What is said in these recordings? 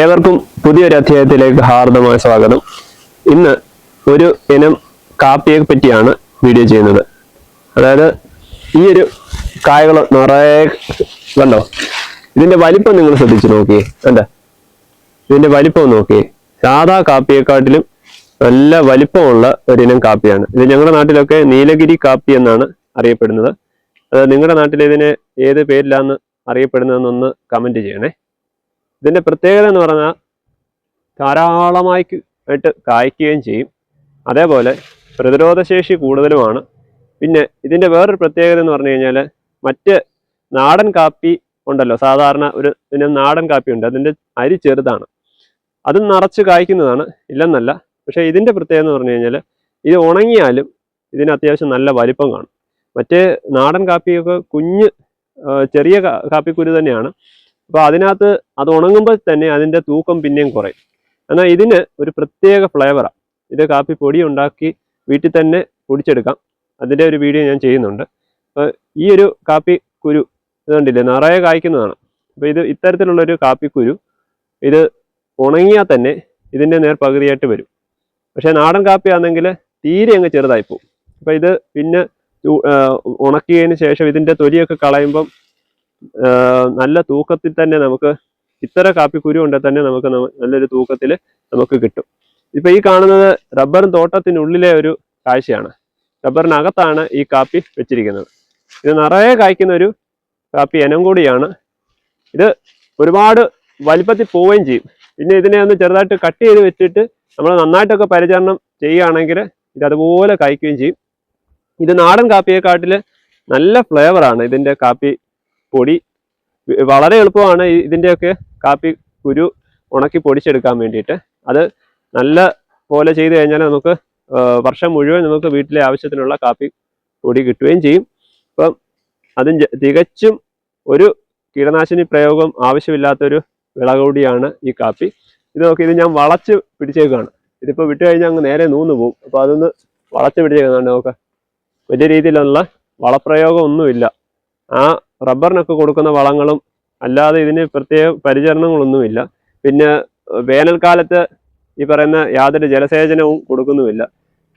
ഏവർക്കും പുതിയൊരു അധ്യായത്തിലേക്ക് ഹാർദമായ സ്വാഗതം. ഇന്ന് ഒരു ഇനം കാപ്പിയെ പറ്റിയാണ് വീഡിയോ ചെയ്യുന്നത്. അതായത് ഈ ഒരു കായകൾ നിറയെ കണ്ടോ? ഇതിന്റെ വലിപ്പം നിങ്ങൾ ശ്രദ്ധിച്ചു നോക്കിയേ. എന്താ ഇതിന്റെ വലിപ്പം നോക്കിയേ. സാധാ കാപ്പിയെക്കാട്ടിലും നല്ല വലിപ്പമുള്ള ഒരിനം കാപ്പിയാണ്. ഇത് ഞങ്ങളുടെ നാട്ടിലൊക്കെ നീലഗിരി കാപ്പി എന്നാണ് അറിയപ്പെടുന്നത്. അത് നിങ്ങളുടെ നാട്ടിൽ ഇതിനെ ഏത് പേരിലാന്ന് അറിയപ്പെടുന്നതെന്നൊന്ന് കമന്റ് ചെയ്യണേ. ഇതിന്റെ പ്രത്യേകത എന്ന് പറഞ്ഞാൽ ധാരാളമായി ആയിട്ട് കായ്ക്കുകയും ചെയ്യും. അതേപോലെ പ്രതിരോധശേഷി കൂടുതലുമാണ്. പിന്നെ ഇതിന്റെ വേറൊരു പ്രത്യേകത എന്ന് പറഞ്ഞു കഴിഞ്ഞാൽ മറ്റ് നാടൻ കാപ്പി ഉണ്ടല്ലോ. സാധാരണ ഒരു പിന്നെ നാടൻ കാപ്പി ഉണ്ട്. അതിന്റെ അരി ചെറുതാണ്. അത് നിറച്ച് കായ്ക്കുന്നതാണ്. ഇല്ലെന്നല്ല. പക്ഷെ ഇതിന്റെ പ്രത്യേകത എന്ന് പറഞ്ഞു കഴിഞ്ഞാൽ ഇത് ഉണങ്ങിയാലും ഇതിന് അത്യാവശ്യം നല്ല വലിപ്പം കാണും. മറ്റേ നാടൻ കാപ്പിയൊക്കെ കുഞ്ഞ് ചെറിയ കാപ്പിക്കുരു തന്നെയാണ്. അപ്പൊ അതിനകത്ത് അത് ഉണങ്ങുമ്പോൾ തന്നെ അതിന്റെ തൂക്കം പിന്നെയും കുറയും. എന്നാൽ ഇതിന് ഒരു പ്രത്യേക ഫ്ലേവറാണ് ഇത് കാപ്പി പൊടി ഉണ്ടാക്കി വീട്ടിൽ തന്നെ പൊടിച്ചെടുക്കാം. അതിന്റെ ഒരു വീഡിയോ ഞാൻ ചെയ്യുന്നുണ്ട്. അപ്പോൾ ഈ ഒരു കാപ്പി കുരു ഇതുണ്ടില്ലേ നിറയെ കായ്ക്കുന്നതാണ്. അപ്പോൾ ഇത് ഇത്തരത്തിലുള്ള ഒരു കാപ്പി കുരു ഇത് ഉണങ്ങിയാൽ തന്നെ ഇതിന്റെ നേർ പകുതിയായിട്ട് വരും. പക്ഷേ നാടൻ കാപ്പി ആണെങ്കിൽ തീരെ അങ്ങ് ചെറുതായി പോകും അപ്പൊ ഇത് പിന്നെ ഉണക്കിയതിന് ശേഷം ഇതിന്റെ തൊലിയൊക്കെ കളയുമ്പം നല്ല തൂക്കത്തിൽ തന്നെ നമുക്ക് ഇത്ര കാപ്പിക്കുരു ഉണ്ടെങ്കിൽ തന്നെ നമുക്ക് നല്ലൊരു തൂക്കത്തിൽ നമുക്ക് കിട്ടും. ഇപ്പൊ ഈ കാണുന്നത് റബ്ബറും തോട്ടത്തിനുള്ളിലെ ഒരു കാഴ്ചയാണ്. റബ്ബറിനകത്താണ് ഈ കാപ്പി വെച്ചിരിക്കുന്നത്. ഇത് നിറയെ കായ്ക്കുന്ന ഒരു കാപ്പി ഇനം കൂടിയാണ്. ഇത് ഒരുപാട് വലിപ്പത്തിൽ പോവുകയും ചെയ്യും. പിന്നെ ഇതിനെ ഒന്ന് ചെറുതായിട്ട് കട്ട് ചെയ്ത് വെച്ചിട്ട് നമ്മൾ നന്നായിട്ടൊക്കെ പരിചരണം ചെയ്യുകയാണെങ്കിൽ ഇത് അതുപോലെ കായ്ക്കുകയും ചെയ്യും. ഇത് നാടൻ കാപ്പിയെക്കാട്ടിൽ നല്ല ഫ്ലേവറാണ് ഇതിന്റെ കാപ്പി പൊടി വളരെ എളുപ്പമാണ് ഇതിന്റെയൊക്കെ കാപ്പി കുരു ഉണക്കി പൊടിച്ചെടുക്കാൻ വേണ്ടിയിട്ട്. അത് നല്ല പോലെ ചെയ്തു കഴിഞ്ഞാൽ നമുക്ക് വർഷം മുഴുവൻ നമുക്ക് വീട്ടിലെ ആവശ്യത്തിനുള്ള കാപ്പി പൊടി കിട്ടുകയും ചെയ്യും. അപ്പം അത് തികച്ചും ഒരു കീടനാശിനി പ്രയോഗം ആവശ്യമില്ലാത്തൊരു വിള കൂടിയാണ് ഈ കാപ്പി. ഇത് നോക്കി ഇത് ഞാൻ വളച്ച് പിടിച്ചേക്കാണ്. ഇതിപ്പോൾ വിട്ട് കഴിഞ്ഞാൽ അങ്ങ് നേരെ നൂന്ന് പോകും അപ്പോൾ അതൊന്ന് വളച്ച് പിടിച്ചേക്കുന്നുണ്ട് നമുക്ക് വലിയ രീതിയിലുള്ള വളപ്രയോഗം ഒന്നുമില്ല ആ റബ്ബറിനൊക്കെ കൊടുക്കുന്ന വളങ്ങളും അല്ലാതെ ഇതിന് പ്രത്യേക പരിചരണങ്ങളൊന്നുമില്ല. പിന്നെ വേനൽക്കാലത്ത് ഈ പറയുന്ന യാതൊരു ജലസേചനവും കൊടുക്കുന്നുമില്ല.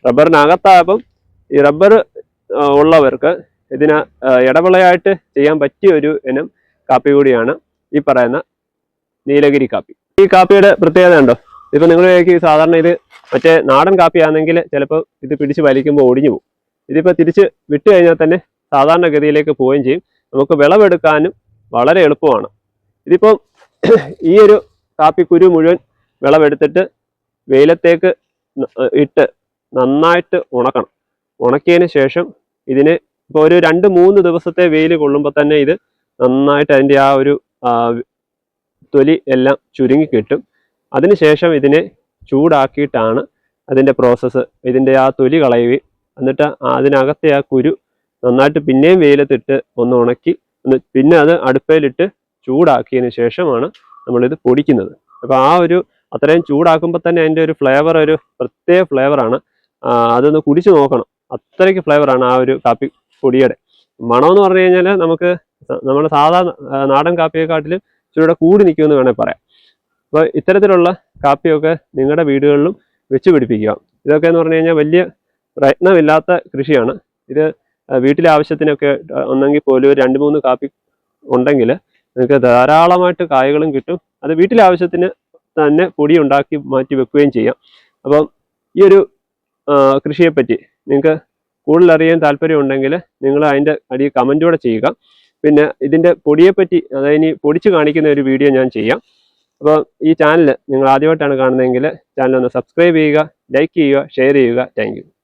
റബ്ബറിനകത്തായപ്പം ഈ റബ്ബർ ഉള്ളവർക്ക് ഇതിന് ഇടവിളയായിട്ട് ചെയ്യാൻ പറ്റിയ ഒരു ഇനം കാപ്പി കൂടിയാണ് ഈ പറയുന്ന നീലഗിരി കാപ്പി. ഈ കാപ്പിയുടെ പ്രത്യേകത ഉണ്ടോ? ഇപ്പൊ നിങ്ങൾ സാധാരണ ഇത് മറ്റേ നാടൻ കാപ്പി ആണെങ്കിൽ ചിലപ്പോൾ ഇത് പിടിച്ച് വലിക്കുമ്പോൾ ഒടിഞ്ഞു പോകും. ഇതിപ്പോൾ തിരിച്ച് വിട്ട് കഴിഞ്ഞാൽ തന്നെ സാധാരണ ഗതിയിലേക്ക് പോവുകയും ചെയ്യും. നമുക്ക് വിളവെടുക്കാനും വളരെ എളുപ്പമാണ്. ഇതിപ്പം ഈ ഒരു കാപ്പിക്കുരു മുഴുവൻ വിളവെടുത്തിട്ട് വെയിലത്തേക്ക് ഇട്ട് നന്നായിട്ട് ഉണക്കണം. ഉണക്കിയതിന് ശേഷം ഇതിന് ഇപ്പോൾ ഒരു രണ്ട് മൂന്ന് ദിവസത്തെ വെയിൽ കൊള്ളുമ്പോൾ തന്നെ ഇത് നന്നായിട്ട് അതിന്റെ ആ ഒരു തൊലി എല്ലാം ചുരുങ്ങി കിട്ടും. അതിനുശേഷം ഇതിനെ ചൂടാക്കിയിട്ടാണ് അതിന്റെ പ്രോസസ്സ് ഇതിന്റെ ആ തൊലി കളയുകയും എന്നിട്ട് അതിനകത്തെ ആ കുരു നന്നായിട്ട് പിന്നെയും വെയിലത്തിട്ട് ഒന്ന് ഉണക്കി ഒന്ന് പിന്നെ അത് അടുപ്പയിലിട്ട് ചൂടാക്കിയതിന് ശേഷമാണ് നമ്മളിത് പൊടിക്കുന്നത്. അപ്പോൾ ആ ഒരു അത്രയും ചൂടാക്കുമ്പോൾ തന്നെ അതിന്റെ ഒരു ഫ്ലേവർ ഒരു പ്രത്യേക ഫ്ലേവറാണ് അതൊന്ന് കുടിച്ചു നോക്കണം. അത്രയ്ക്ക് ഫ്ലേവറാണ് ആ ഒരു കാപ്പി പൊടിയുടെ. മണം എന്ന് പറഞ്ഞു കഴിഞ്ഞാൽ നമുക്ക് നമ്മുടെ സാധാ നാടൻ കാപ്പിയെക്കാട്ടിലും ഇച്ചിരൂടെ കൂടി നിൽക്കുമെന്ന് വേണേൽ പറയാം. അപ്പോൾ ഇത്തരത്തിലുള്ള കാപ്പിയൊക്കെ നിങ്ങളുടെ വീടുകളിലും വെച്ച് പിടിപ്പിക്കുക. ഇതൊക്കെ എന്ന് പറഞ്ഞു കഴിഞ്ഞാൽ വലിയ പ്രയത്നമില്ലാത്ത കൃഷിയാണ്. ഇത് വീട്ടിലെ ആവശ്യത്തിനൊക്കെ ഒന്നെങ്കിൽ പോലും ഒരു രണ്ട് മൂന്ന് കാപ്പി ഉണ്ടെങ്കിൽ നിങ്ങൾക്ക് ധാരാളമായിട്ട് കായകളും കിട്ടും. അത് വീട്ടിലെ ആവശ്യത്തിന് തന്നെ പൊടി ഉണ്ടാക്കി മാറ്റി വെക്കുകയും ചെയ്യാം. അപ്പം ഈ ഒരു കൃഷിയെപ്പറ്റി നിങ്ങൾക്ക് കൂടുതൽ അറിയാൻ താല്പര്യം ഉണ്ടെങ്കിൽ നിങ്ങൾ അതിന്റെ അടി കമന്റൂടെ ചെയ്യുക. പിന്നെ ഇതിന്റെ പൊടിയെപ്പറ്റി അതായത് ഇനി പൊടിച്ച് കാണിക്കുന്ന ഒരു വീഡിയോ ഞാൻ ചെയ്യാം. അപ്പോൾ ഈ ചാനൽ നിങ്ങൾ ആദ്യമായിട്ടാണ് കാണുന്നതെങ്കിൽ ചാനൽ ഒന്ന് സബ്സ്ക്രൈബ് ചെയ്യുക ലൈക്ക് ചെയ്യുക ഷെയർ ചെയ്യുക. താങ്ക്